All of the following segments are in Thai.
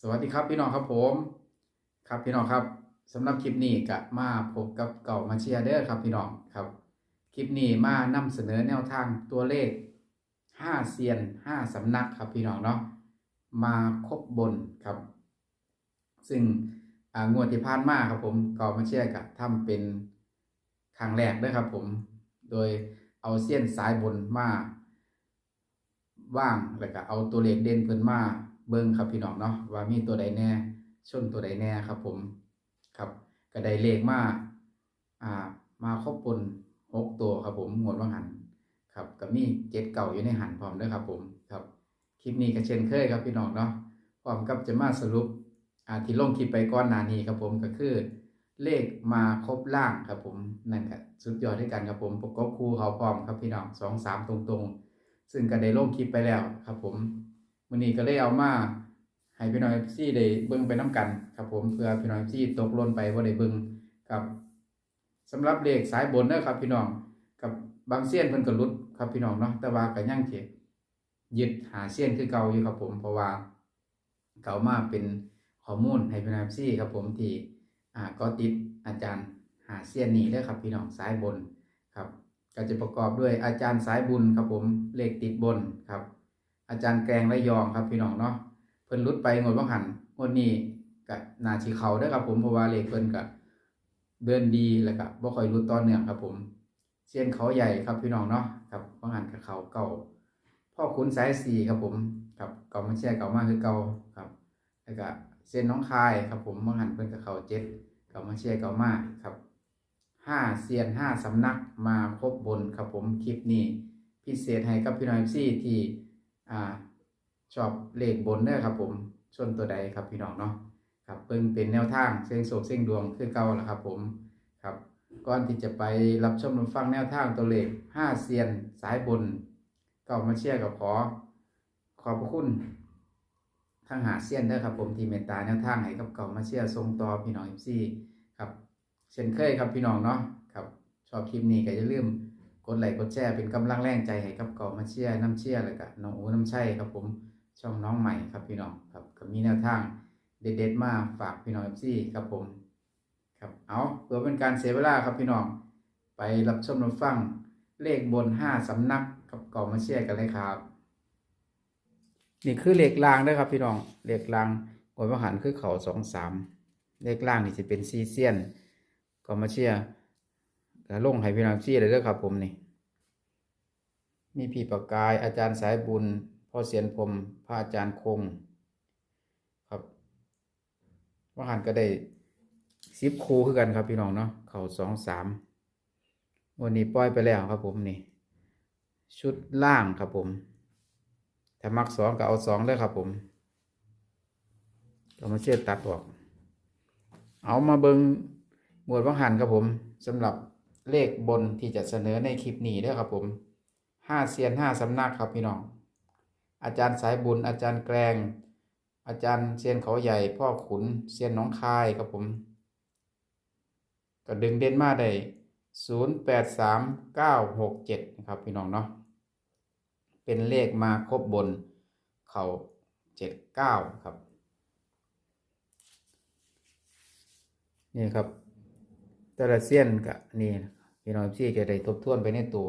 สวัสดีครับพี่น้องครับผม ครับพี่น้องครับสำหรับคลิปนี้ก็มาพบกับเก่ามาเชียร์เด้อครับพี่น้องครับคลิปนี้มานำเสนอแนวทางตัวเลข 5เซียน 5 สำนักครับพี่น้องเนาะมาครบบนครับ ซึ่งงวดที่ผ่านมาครับผมเก่ามาเชียร์กับทำเป็นครั้งแรกด้อครับผมโดยเอาเส้นสายบนมาว่างแล้วก็เอาตัวเลขเด่นเพิ่นมา เบิ่งครับพี่น้องเนาะว่ามีตัวใดแน่ชนตัวใดแน่ครับผมครับก็ได้เลขมาอ่ามาครบปนหกตัวครับผมงวดว่าหันครับก็มีเจ็ดเก่าอยู่ในหันพร้อมด้วยครับผมครับคลิปนี้ก็เช่นเคยครับพี่น้องเนาะพร้อมกับจะมาสรุปอ่าที่ลงคลิปไปก่อนนานีครับผมก็คือ เลขมาครบล่างครับผมนั่นก็สุดยอดด้วยกันครับผมประกบคู่เขาพร้อมครับพี่น้องสองสามตรงๆ ซึ่งก็ได้ลงคลิปไปแล้วครับผม วันนี้ก็เลยเอามาให้พี่น้องเอฟซีได้เบิ่งไปน้กันครับผมเพื่อพี่น้องเอฟซีตกล่นไปว่าได้เบิ่งครับสำหรับเลขสายบนเด้อครับ พี่น้องกับบางเส้นเพิ่นก็ลุดครับพี่น้องเนาะแต่ว่าก็ยังสิยึดหาเส้นคือเก่าอยู่ครับผมเพราะว่าเก่ามาเป็นข้อมูลให้พี่น้องเอฟซีครับผมที่อ่าก็ติดอาจารย์หาเส้นนี้เด้อครับ พี่น้องสายบนครับ ก็จะประกอบด้วยอาจารย์สายบุญครับผมเลขติดบนครับ อาจารย์แกงระยองครับพี่น้องเนาะเพิ่นรุดไปงดว่างหันงดนี้ก็นาชีเขาเด้ครับผมเพราะว่าเลขเพิ่นก็เดินดีแล้วก็บ่ค่อยรุดต่อเนื่องครับผมเซียนเขาใหญ่ครับพี่น้องเนาะครับว่างหันกับเขาเก่าพ่อขุนสายสี่ครับผมครับเก่ามาแช่เก่ามากคือเก่าครับ แล้วก็เซียนน้องคายครับผมว่างหันเพิ่นกับเขาเจ็ดเก่ามาแช่เก่ามากครับห้าเซียนห้าสำนักมาครบบนครับผมคลิปนี้พิเศษให้กับพี่น้องซี่ที่ อ่าชอบเลขบนเด้อครับผมส่วนตัวใดครับพี่น้องเนาะครับเพิ่งเป็นแนวทางเส้นโศกเส้นดวงคือเก่าแล้วครับผมครับก่อนที่จะไปรับชมรับฟังแนวทางตัวเลขห้าเซียนสายบนก็มาเชียร์กับขอ ขอบพระคุณทางหาเซียนเด้อครับผมที่เมตตาแนวทางให้กับเก่ามาเชียร์ทรงต่อพี่น้องซี่ครับเช่นเคยครับพี่น้องเนาะครับชอบคลิปนี้ก็อย่าลืม กดไลค์กดแชร์เป็นกำลังแรงใจให้กับเก่ามาเชียร์น้ำเชียร์แล้วก็น้องอูน้ำชัยครับผมช่องน้องใหม่ครับพี่น้องครับก็มีแนวทางเด็ดๆมาฝากพี่น้องเอฟซีครับผมครับเอาเพื่อเป็นการเสียเวลาครับพี่น้อง ไปรับชมรับฟังเลขบนห้าสำนักกับเก่ามาเชียร์กันเลยครับ นี่คือเลขล่างเด้อครับพี่น้องเลขล่างกดว่าหันคือเขาสองสามเลขล่างนี่จะเป็นซีเซียนก็มาเชียร์ ลงให้พี่น้องเชียร์เลยเด้อครับ ผมนี่ มีพี่ประกายอาจารย์สายบุญพ่อเสียนพรมพระอาจารย์คง ครับว่าหันก็ได้สิบครูคือกันครับพี่น้องเนาะเข่าสองสามวันนี้ปล่อยไปแล้วครับผมนี่ ชุดล่างครับผมถ้ามักสองก็เอาสองเลยครับผมก็มาเชียร์ตัดออก เอามาเบิงหมวดวังหันครับผมสำหรับ เลขบนที่จะเสนอในคลิปนี้ด้อครับผมห้าเซียนห้าสำนักครับพี่น้อง อาจารย์สายบุญ อาจารย์แกลงอาจารย์เซียนเขาใหญ่ พ่อขุนเซียนน้องคายครับผม ก็ดึงเด่นมาได้ศูนย์แปดสามเก้าหกเจ็ดนะครับพี่น้องเนาะเป็นเลขมาครบบนเขาเจ็ดเก้าครับ นี่ครับ แต่ละเส้นก็นี่พี่น้องที่จะได้ทบทวนไปในตัว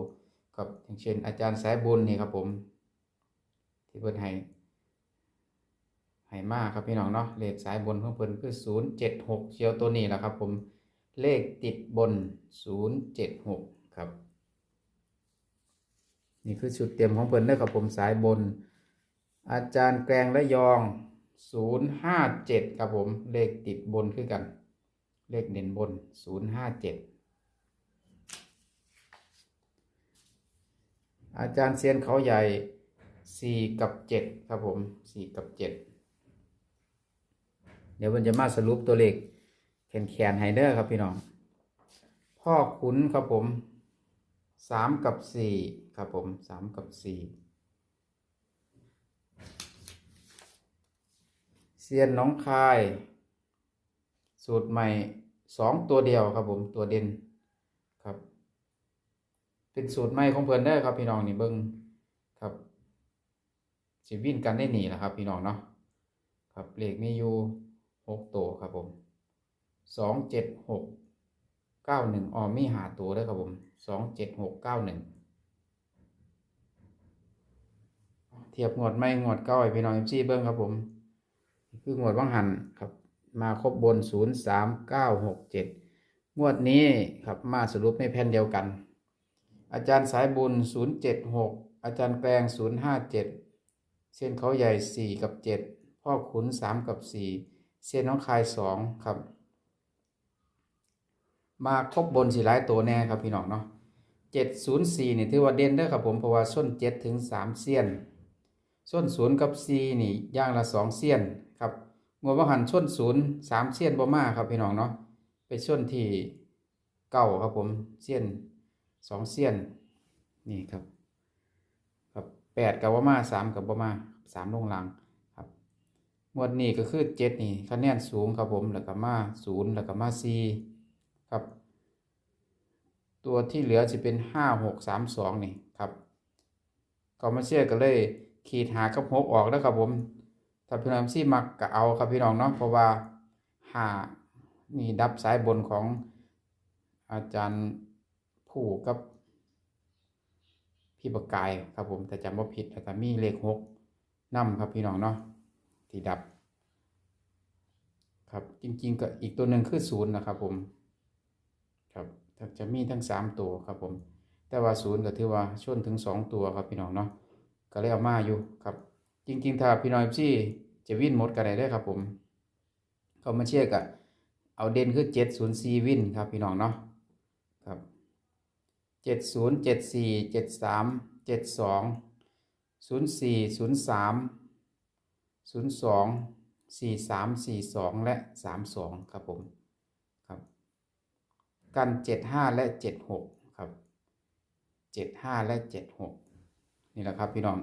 ครับอย่างเช่น อาจารย์สายบุญนี่ครับผม ที่เพิ่นให้ให้มากครับพี่น้องเนาะเลขสายบนของเพิ่นคือศูนย์เจ็ดหกเชียวตัวนี้แหละครับ ผมเลขติดบนศูนย์เจ็ดหกครับ นี่คือชุดเตรียมของเพิ่นเด้อครับผมสายบน อาจารย์แกรงและยองศูนย์ห้าเจ็ดครับผม เลขติดบนคือกัน เลขเด่นบนศูนย์ห้าเจ็ดอาจารย์เซียนเขาใหญ่สี่กับเจ็ดครับผมสี่กับเจ็ดเดี๋ยวมันจะมาสรุปตัวเลขแขนแขนไฮเดอร์ครับพี่น้อง พ่อขุนครับผมสามกับสี่ครับผมสามกับสี่เซียนน้องคาย สูตรใหม่สองตัวเดียวครับผมตัวเด่นครับ เป็นสูตรใหม่ของเพื่อนได้ครับพี่น้องนี่เบิ้งครับสิวินกันได้หนีแหละครับ พี่น้องเนาะครับเลขมีอยู่หกตัวครับผมสองเจ็ดหกเก้าหนึ่งอ๋อมีหาตัวได้ครับผมสองเจ็ดหกเก้าหนึ่งเทียบงวดไม่งวดเก้าไอพี่น้องเอฟซีเบิ้งครับผม คืองวดว่างหันครับ มาครบบนศูนย์สามเก้าหกเจ็ดงวดนี้ครับมาสรุปในแผ่นเดียวกัน อาจารย์สายบุญศูนย์เจ็ดหกอาจารย์แกลงศูนย์ห้าเส้นเขาใหญ่สี่กับเจ็ดพ่อขุนสามกับสี่เส้นน้องคายสองครับ มาครบบนสี่หลายตัวแน่ครับพี่น้องเนาะเจ็ดศูนย์สี่นี่ถือว่าเด่นเด้อครับผมเพราะว่าส้นเจ็ดถึงสามเสี้ยน ส้นศูนย์กับสี่นี่ย่างละสองเสี้ยน งวดว่าหันส้นศูนย์สามเสี้ยนบ่มาครับพี่น้องเนาะเป็นส้นที่เก้าครับผมเสี้ยนสองเสี้ยนนี่ครับครับแปดกับว่มาสามกับบ่มาสามลงหลังครับงวดนี้ก็คือเจ็ดนี่คะแนนสูงครับผมแล้วก็มาศูนย์แล้วก็มาสี่ครับ ตัวที่เหลือจะเป็นห้าหกสามสองนี่ครับก็มาเชื่อก็เลยขีดหากับหกออกแล้วครับผม ถ้าพี่น้องซี่มักก็เอาครับพี่น้องเนาะเพราะว่าหานี่ดับสายบนของอาจารย์ผู้กับพี่ประกายครับผมแต่จำว่าผิดแล้วก็มีเลขหกนำครับพี่น้องเนาะที่ดับ ครับจริงๆก็อีกตัวหนึ่งคือศูนย์นะครับผมครับจะมีทั้งสามตัวครับผมแต่ว่าศูนย์ก็ถือว่าชนถึงสองตัวครับพี่น้องเนาะก็เลยเอามาอยู่ครับ จริงๆ ถ้าพี่น้องที่จะวิ่นหมดก็ได้ด้อครับผมเขามาเชื่อกับเอาเด่นคือเจ็ดศูนย์สี่วิ่นครับพี่น้องเนาะครับเจ็ดศูนย์เจ็ดสี่เจ็ดสามเจ็ดสองศูนย์สี่ศูนย์สามศูนย์สองสี่สามสี่สองและสามสองครับผมครับ กันเจ็ดห้าและเจ็ดหกครับเจ็ดห้าและเจ็ดหกนี่แหละครับพี่น้อง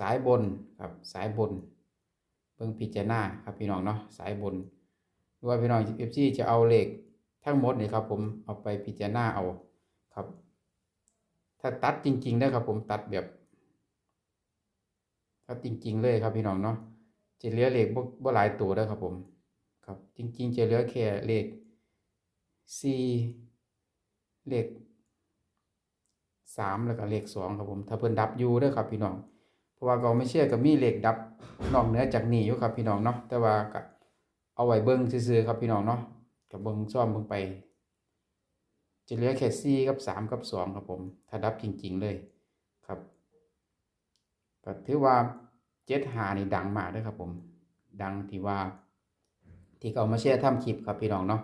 สายบนครับสายบนเบิ่งพิจารณาครับพี่น้องเนาะสายบนหรือว่าพี่น้องเอฟซีจะเอาเลขทั้งหมดนี่ครับผมเอาไปพิจารณาเอาครับ ถ้าตัดจริงๆนะครับผมตัดแบบตัดจริง ๆ เลยครับพี่น้องเนาะจะเหลือเลขบ่บ่หลายตัวแล้วครับผมครับจริง ๆ จะเหลือแค่เลขสี่เลขสามแล้วก็เลขสองครับผม ถ้าเพิ่นดับอยู่เด้อครับพี่น้อง ราะว่าก็ไม่เชื่อก็มีเหลขดับนอกเหนือจากนี้อยู่ครับพี่น้องเนาะแต่ว่าก็เอาไว้เบิ่งซื่อๆครับพี่น้องเนาะก็เบิ่งซ่อมเบิ่งไป จะเหลือแค่สี่กับสามกับสองครับผมถ้าดับจริง ๆเลยครับก็ถือว่าเจ็ดหานี่ดังมากด้อครับผม ดังที่ว่า ที่เขามาแชร์ทำคลิปครับพี่น้องเนาะ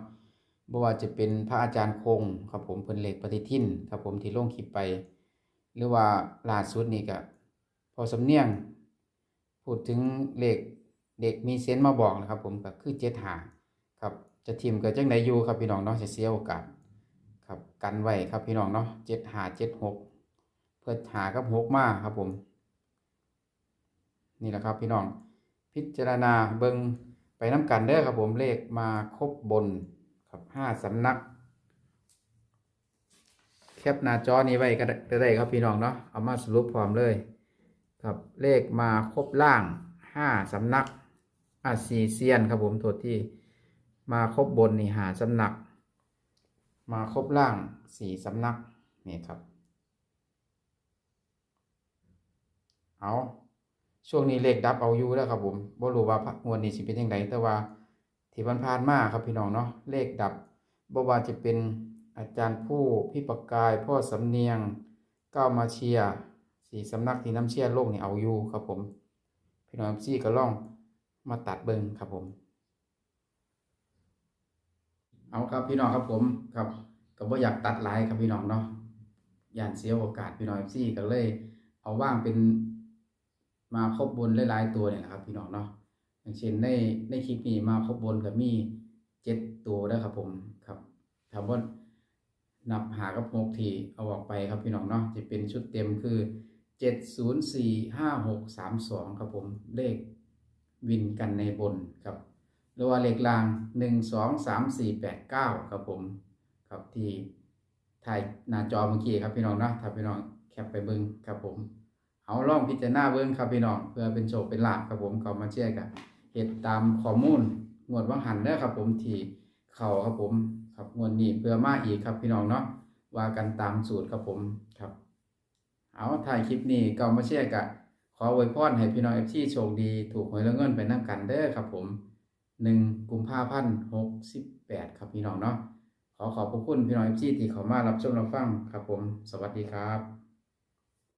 บ่ว่าจะเป็นพระอาจารย์คงครับผมเพิ่นเหลขปฏิทินครับผมที่ลงคลิปไป หรือว่าล่าสุดนี่ก็ พอสำเนียง พูดถึงเลขเด็กมีเซนมาบอกนะครับ ผมก็คือเจ็ดหาครับ จะทิมเก็จังไดอยู่ครับพี่น้องเนาะจะเสียโอกาสครับกันไว้ครับพี่น้องเนาะเจ็ดหาเจ็ดหกเพื่อหากับหกมาครับผม นี่แหละครับพี่น้องพิจารณาเบิ่งไปน้ำกันเด้อครับผมเลขมาครบบนครับห้าสำนักแคปหน้าจอนี้ไว้ก็ได้ก็ได้ครับพี่น้องเนาะเอามาสรุปพร้อมเลย ครับเลขมาครบล่างห้าสำนักอ่าสี่เซียนครับผมโทษที่มาครบบนนี่หาสำนัก มาครบล่างสี่สำนักนี่ครับ เอาช่วงนี้เลขดับเอาอยู่แล้วครับผมบ่รู้ว่าพักงวดนี้สิเป็นยังไงแต่ว่าที่ผ่านผ่านมาครับพี่น้องเนาะเลขดับบ่ว่าจะเป็นอาจารย์ผู้พี่ประกายพ่อสำเนียงก้าวมาเชีย สี่สำนักที่น้ำเชี่ยร์โลกนี่เอาอยู่ครับผม พี่น้องซี่ก็ล่องมาตัดเบิงครับผม เอาครับพี่น้องครับผมครับก็บ่อยากตัดลายครับพี่น้องเนาะย่านเสียโอกาสพี่น้องซี่ก็เลย เอาว่างเป็นมาครบบนหลายๆตัวเนี่ยนะครับ พี่น้องเนาะอย่างเช่นในในคลิปนี้มาครบบนกับมีเจ็ดตัวนะครับผมครับถามว่านับหากับหกทีเอาออกไปครับพี่น้องเนาะจะเป็นชุดเต็มคือ เจ็ดศูนย์สี่ห้าหกสามสองครับผม เลขวินกันในบนครับหรือว่าเลขลางหนึ่งสองสามสี่แปดเก้าครับผม ครับที่ถ่ายหน้าจอเมื่อกี้ครับพี่น้องนะถ้าพี่น้องแคปไปเบิ้งครับผม เอาลองพิจารณาเบิ่งครับพี่น้องเพื่อเป็นโชคเป็นลาภครับผมเขามาเชียร์กันเฮ็ดตามข้อมูลงวดวังหันเด้อครับผมที่เขาครับผม ครับงวดนี้เพื่อมาอีกครับพี่น้องเนาะว่ากันตามสูตรครับผมครับ เอาถ่ายคลิปนี้เก่ามาเชียร์กันขออวยพรให้พี่น้องเอฟซีโชคดีถูกหวยแล้วเงินไปนํกันเด้อครับผม1กุมภาพันธ์68ครับพี่น้องเนาะขอขอบพระคุณพี่น้องเอฟซีที่เข้ามารับชมรับฟังครับผม สวัสดีครับ